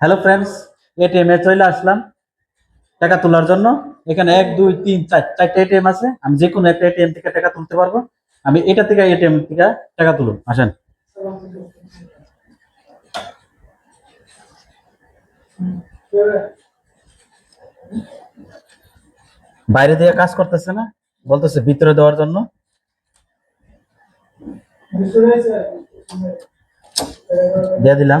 Hello friends ATM এ চলে আসলাম টাকা তোলার জন্য। এখানে এক, দুই, তিন, চার, চারটে এটিএম আছে। আমি যে কোনো একটা এটিএম থেকে টাকা তুলতে পারব। আমি এটা থেকে এটিএম থেকে টাকা তুলুন। আসেন। বাইরে দিয়ে কাজ করতেছে না? বলতেছে ভিতরে দেওয়ার জন্য। দিয়ে দিলাম।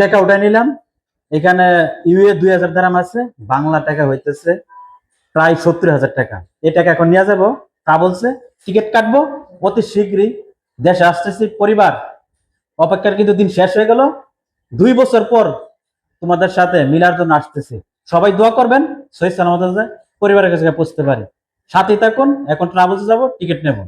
টাকা উঠাই নিলাম। এখানে ইউএ দুই হাজার দারাম আছে, বাংলা টাকা হইতেছে প্রায় সত্তর হাজার টাকা। এই টাকা এখন নিয়ে যাব। তা বলছে, টিকিট কাটবো, অতি শীঘ্রই দেশে আসতেছি। পরিবার, অপেক্ষার কিন্তু দিন শেষ হয়ে গেল। দুই বছর পর তোমাদের সাথে মিলার জন্য আসতেছি। সবাই দোয়া করবেন, সহি সালামত পরিবারের কাছে পৌঁছতে পারি। সাথে থাকুন, এখন ট্রাভেলসে যাব, টিকিট নেব।